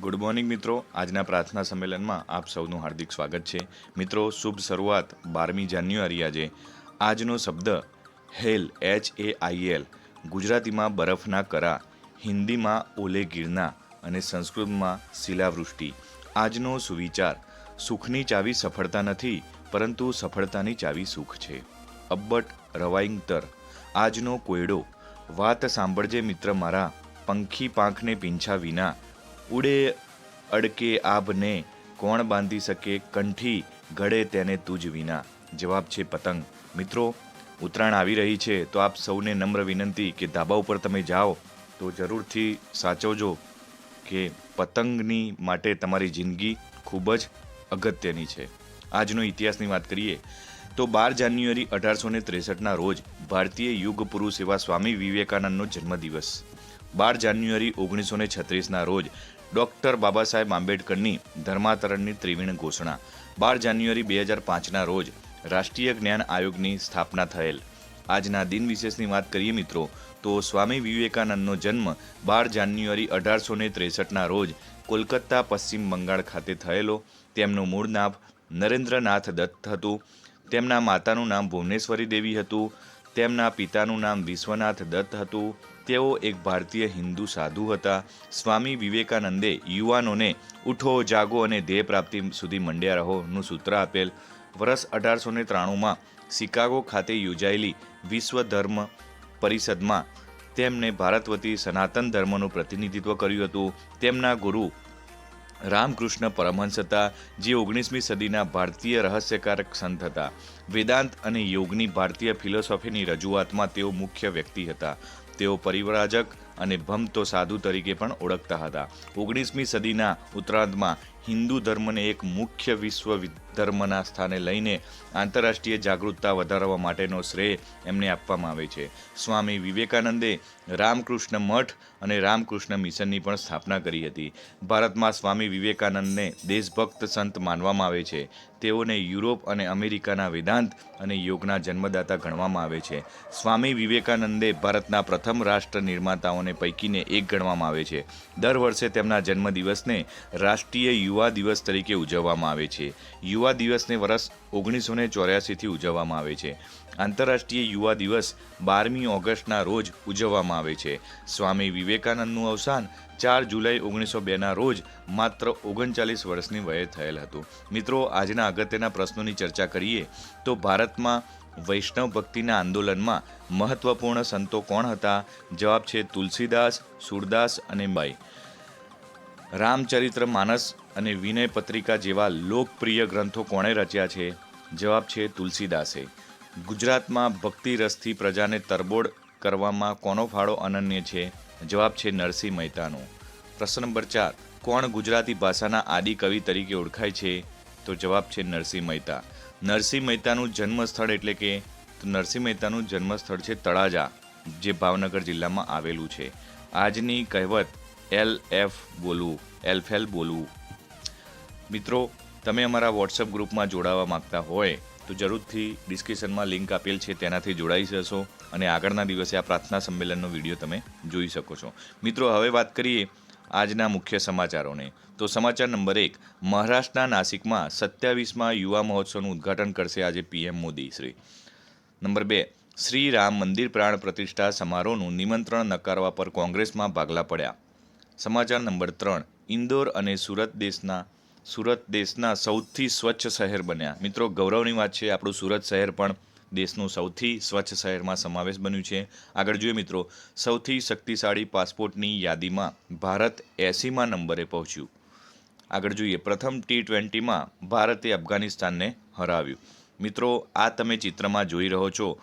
Good morning મિત્રો. આજના પ્રાર્થના સંમેલનમાં આપ સૌનું હાર્દિક સ્વાગત છે. મિત્રો, શુભ શરૂઆત બારમી જાન્યુઆરી આજે. આજનો શબ્દ હેલ, એચ એ આઈ એલ. ગુજરાતીમાં બરફના કરા, હિન્દીમાં ઓલે ગિરના અને સંસ્કૃતમાં શિલાવૃષ્ટિ. આજનો સુવિચાર, સુખની ચાવી સફળતા નથી, પરંતુ સફળતાની ચાવી સુખ છે. અબ્બટ રવાઈંગતર આજનો કોયડો. વાત સાંભળજે મિત્ર મારા, પંખી પાંખને પીંછા વિના ઉડે અડકે આભને, કોણ બાંધી શકે કંઠી, ઘડે તેને તુજ વિના? જવાબ છે પતંગ. મિત્રો, ઉત્તરાયણ આવી રહી છે, તો આપ સૌને નમ્ર વિનંતી કે ધાબા ઉપર તમે જાઓ, તો જરૂરથી સાચવજો કે પતંગની માટે તમારી જિંદગી ખૂબ જ અગત્યની છે. આજનો ઇતિહાસની વાત કરીએ, તો બાર જાન્યુઆરી અઢારસો ને ત્રેસઠના રોજ ભારતીય યુગ પુરુષ એવા સ્વામી વિવેકાનંદનો જન્મદિવસ. બાર જાન્યુઆરી ઓગણીસો ને છત્રીસના રોજ ડૉક્ટર બાબા સાહેબ આંબેડકરની ધર્માંતરણની ત્રિવીણ ઘોષણા. બાર જાન્યુઆરી બે હજાર પાંચના રોજ રાષ્ટ્રીય જ્ઞાન આયોગની સ્થાપના થયેલ. આજના દિન વિશેષની વાત કરીએ મિત્રો, તો સ્વામી વિવેકાનંદનો જન્મ બાર જાન્યુઆરી અઢારસો ને ત્રેસઠના રોજ કોલકાતા પશ્ચિમ બંગાળ ખાતે થયેલો. તેમનું મૂળ નામ નરેન્દ્રનાથ દત્ત હતું. તેમના માતાનું નામ ભુવનેશ્વરી દેવી હતું. તેમના પિતાનું નામ વિશ્વનાથ દત્ત હતું. તેઓ એક ભારતીય હિન્દુ સાધુ હતા. સ્વામી વિવેકાનંદે યુવાનોને ઉઠો, જાગો અને ધ્યેય પ્રાપ્તિ સુધી મંડ્યા રહોનું સૂત્ર આપેલ વર્ષ અઢારસો ને ત્રાણુંમાં શિકાગો ખાતે યોજાયેલી વિશ્વ ધર્મ પરિષદમાં તેમણે ભારત વતી સનાતન ધર્મનું પ્રતિનિધિત્વ કર્યું હતું. તેમના ગુરુ રામકૃષ્ણ પરમહંસ હતા, જે ઓગણીસમી સદીના ભારતીય રહસ્યકારક સંત હતા. વેદાંત અને યોગની ભારતીય ફિલોસોફીની રજૂઆતમાં તેઓ મુખ્ય વ્યક્તિ હતા. તેઓ પરિવરાજક અને ભમતો સાધુ તરીકે પણ ઓળખતા હતા. ઓગણીસમી સદીના ઉત્તરાર્ધમાં હિન્દુ ધર્મને એક મુખ્ય વિશ્વ ધર્મના સ્થાને લઈને આંતરરાષ્ટ્રીય જાગૃતતા વધારવા માટેનો શ્રેય એમને આપવામાં આવે છે. સ્વામી વિવેકાનંદે રામકૃષ્ણ મઠ અને રામકૃષ્ણ મિશનની પણ સ્થાપના કરી હતી. ભારતમાં સ્વામી વિવેકાનંદને દેશભક્ત સંત માનવામાં આવે છે. તેઓને યુરોપ અને અમેરિકાના વેદાંત અને યોગના જન્મદાતા ગણવામાં આવે છે. સ્વામી વિવેકાનંદે ભારતના પ્રથમ રાષ્ટ્ર નિર્માતાઓને પૈકીને એક ગણવામાં આવે છે. દર વર્ષે તેમના જન્મદિવસને રાષ્ટ્રીય યુવા દિવસ તરીકે ઉજવવામાં આવે છે. યુવા દિવસને વર્ષ ઓગણીસો ને ચોર્યાસીથી ઉજવવામાં આવે છે. આંતરરાષ્ટ્રીય યુવા દિવસ બારમી ઓગસ્ટના રોજ ઉજવવામાં આવે છે. સ્વામી વિવેકાનંદનું અવસાન ચાર જુલાઈ ઓગણીસો બેના રોજ માત્ર ઓગણચાલીસ વર્ષની વયે થયેલ હતું. મિત્રો, આજના અગત્યના પ્રશ્નોની ચર્ચા કરીએ તો ભારતમાં વૈષ્ણવ ભક્તિના આંદોલનમાં મહત્વપૂર્ણ સંતો કોણ હતા? જવાબ છે તુલસીદાસ, સુરદાસ અને બાઈ રામચરિત્ર માનસ અને વિનય પત્રિકા જેવા લોકપ્રિય ગ્રંથો કોણે રચ્યા છે? જવાબ છે તુલસીદાસે. ગુજરાતમાં ભક્તિ રસથી પ્રજાને તરબોળ કરવામાં કોનો ફાળો અનન્ય છે? જવાબ છે નરસિંહ મહેતાનો. પ્રશ્ન નંબર ચાર, કોણ ગુજરાતી ભાષાના આદિ કવિ તરીકે ઓળખાય છે? તો જવાબ છે નરસિંહ મહેતા. નરસિંહ મહેતાનું જન્મસ્થળ એટલે કે, તો નરસિંહ મહેતાનું જન્મસ્થળ છે તળાજા, જે ભાવનગર જિલ્લામાં આવેલું છે. આજની કહેવત એલ એફ બોલવું એલફેલ બોલવું. મિત્રો, તમે અમારા વોટ્સઅપ ગ્રુપમાં જોડાવા માંગતા હોય, તો જરૂરથી ડિસ્ક્રિપ્શનમાં લિંક આપેલ છે, તેનાથી જોડાઈ જશો અને આગળના દિવસે આ પ્રાર્થના સંમેલનનો વીડિયો તમે જોઈ શકો છો. મિત્રો, હવે વાત કરીએ આજના મુખ્ય સમાચારોને. તો સમાચાર નંબર એક, મહારાષ્ટ્રના નાસિકમાં સત્યાવીસમાં યુવા મહોત્સવનું ઉદ્ઘાટન કરશે આજે પીએમ મોદી શ્રી. નંબર બે, શ્રી રામ મંદિર પ્રાણ પ્રતિષ્ઠા સમારોહનું નિમંત્રણ નકારવા પર કોંગ્રેસમાં ભાગલા પડ્યા. સમાચાર નંબર ત્રણ. ઇન્દોર અને સુરત દેશના સુરત દેશના સૌથી સ્વચ્છ શહેર બન્યા. મિત્રો, ગૌરવની વાત છે, આપણું સુરત શહેર પણ દેશનું સૌથી સ્વચ્છ શહેરમાં સમાવેશ બન્યું છે. આગળ જોઈએ મિત્રો, સૌથી શક્તિશાળી પાસપોર્ટની યાદીમાં ભારત એંસીમાં નંબરે પહોંચ્યું. આગળ જોઈએ, પ્રથમ ટી ટ્વેન્ટીમાં ભારતે અફઘાનિસ્તાનને હરાવ્યું. મિત્રો, આ તમે ચિત્રમાં જોઈ રહ્યો છો.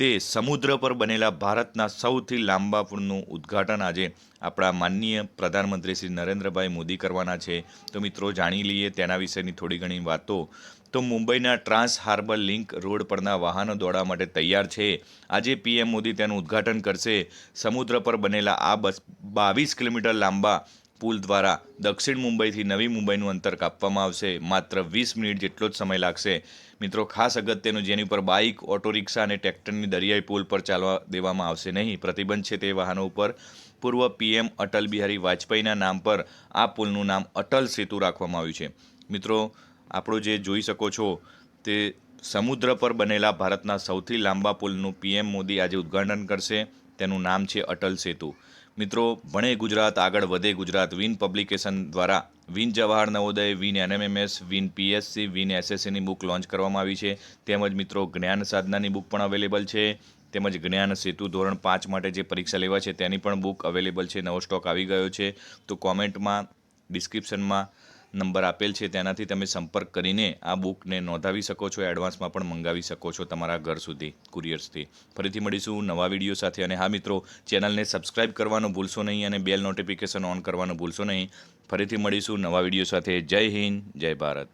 તે સમુદ્ર પર બનેલા ભારતના સૌથી લાંબા પુલનું ઉદ્ઘાટન આજે આપણા માનનીય પ્રધાનમંત્રી શ્રી નરેન્દ્રભાઈ મોદી કરવાના છે. તો મિત્રો, જાણી લઈએ તેના વિશેની થોડી ઘણી વાતો. તો મુંબઈના ટ્રાન્સ હાર્બર લિંક રોડ પરના વાહનો દોડવા માટે તૈયાર છે. આજે પીએમ મોદી તેનું ઉદ્ઘાટન કરશે. સમુદ્ર પર બનેલા આ બસ બાવીસ કિલોમીટર લાંબા પુલ દ્વારા દક્ષિણ મુંબઈથી નવી મુંબઈનું અંતર કાપવામાં આવશે. માત્ર વીસ મિનિટ જેટલો જ સમય લાગશે. મિત્રો, ખાસ અગત્યનું જેની ઉપર બાઇક, ઓટો રિક્ષા અને ટ્રેક્ટરની દરિયાઈ પુલ પર ચાલવા દેવામાં આવશે નહીં. પ્રતિબંધ છે તે વાહનો ઉપર. પૂર્વ પીએમ અટલ બિહારી વાજપેયીના નામ પર આ પુલનું નામ અટલ સેતુ રાખવામાં આવ્યું છે. મિત્રો, આપણો જે જોઈ શકો છો તે સમુદ્ર પર બનેલા ભારતના સૌથી લાંબા પુલનું પીએમ મોદી આજે ઉદ્ઘાટન કરશે. તેનું નામ છે અટલ સેતુ. મિત્રો, ભણે ગુજરાત, આગળ વધે ગુજરાત. વિન પબ્લિકેશન દ્વારા Win Jawahar Navodaya Win NMMS Win PSC Win એસએસસીની book launch કરવામાં આવી છે. તેમજ મિત્રો, જ્ઞાન સાધનાની બુક પણ અવેલેબલ છે. તેમજ જ્ઞાન સેતુ ધોરણ પાંચ માટે જે પરીક્ષા લેવા છે, તેની પણ બુક અવેલેબલ છે. નવો સ્ટોક આવી ગયો છે. તો કોમેન્ટમાં ડિસ્ક્રિપ્શનમાં નંબર આપેલ છે, તેનાથી તમે સંપર્ક કરીને આ બુકને નોંધાવી શકો છો, એડવાન્સમાં પણ મંગાવી શકો છો તમારા ઘર સુધી, કુરિયર્સથી. ફરીથી મળીશું નવા વીડિયો સાથે. અને હા મિત્રો, ચેનલને સબસ્ક્રાઇબ કરવાનું ભૂલશો નહીં અને બેલ નોટિફિકેશન ઓન કરવાનું ભૂલશો નહીં. ફરીથી મળીશું નવા વીડિયો સાથે. જય હિન્દ, જય ભારત.